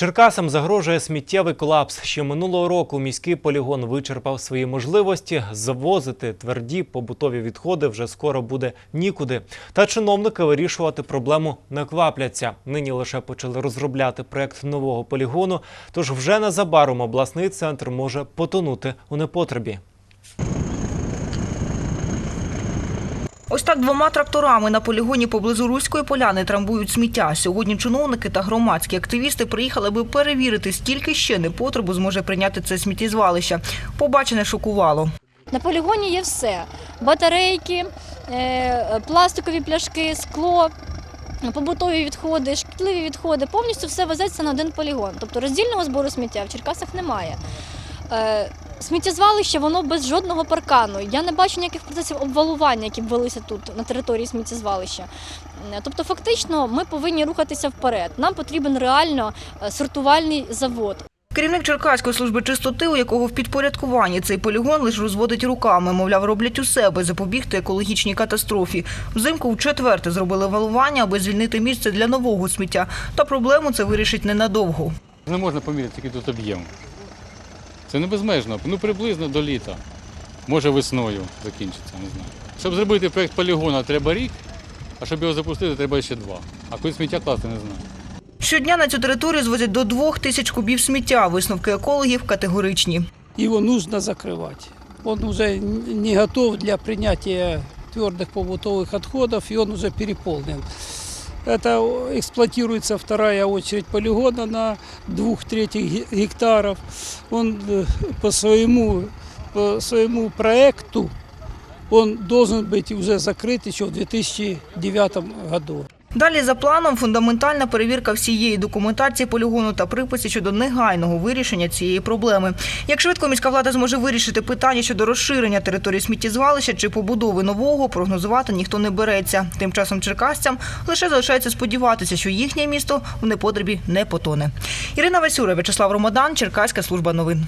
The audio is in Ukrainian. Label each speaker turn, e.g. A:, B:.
A: Черкасам загрожує сміттєвий колапс. Ще минулого року міський полігон вичерпав свої можливості. Завозити тверді побутові відходи вже скоро буде нікуди. Та чиновники вирішувати проблему не квапляться. Нині лише почали розробляти проект нового полігону. Тож вже незабаром обласний центр може потонути у непотребі.
B: Ось так двома тракторами на полігоні поблизу Руської поляни трамбують сміття. Сьогодні чиновники та громадські активісти приїхали, аби перевірити, скільки ще непотребу зможе прийняти це сміттєзвалище. Побачене шокувало.
C: На полігоні є все: батарейки, е, пластикові пляшки, скло. Побутові відходи, шкідливі відходи, повністю все везеться на один полігон. Тобто роздільного збору сміття в Черкасах немає. Сміттєзвалище воно без жодного паркану. Я не бачу ніяких процесів обвалування, які б велися тут на території сміттєзвалища. Е, Тобто, фактично, ми повинні рухатися вперед. Нам потрібен реально е, сортувальний завод.
B: Керівник Черкаської служби чистоти, у якого в підпорядкуванні цей полігон лише розводить руками, мовляв, роблять усе, аби запобігти екологічній катастрофі. Взимку вчетверте зробили валування, аби звільнити місце для нового сміття. Та проблему це вирішить ненадовго.
D: Не можна поміряти, який тут об'єм. Це не безмежно, ну приблизно до літа. Може весною закінчиться, не знаю. Щоб зробити проєкт полігону, треба рік, а щоб його запустити, треба ще два. А куди сміття класти, не знаю.
B: Щодня на цю територію звозять до двох тисяч кубів сміття. Висновки екологів категоричні.
E: его нужно закрывать. Он уже не готов для принятия твердых побутовых отходов, и он уже переполнен. Это эксплуатируется вторая очередь полигона на двух третьих ге- гектаров. Он э, по своему, по своему проекту он должен быть уже закрыт еще в 2009 году.
B: Далі за планом фундаментальна перевірка всієї документації полігону та приписів щодо негайного вирішення цієї проблеми. Як швидко міська влада зможе вирішити питання щодо розширення території сміттєзвалища чи побудови нового, прогнозувати ніхто не береться. Тим часом черкасцям лише залишається сподіватися, що їхнє місто в непотребі не потоне. Ірина Васюра, Вячеслав Ромадан, Черкаська служба новин.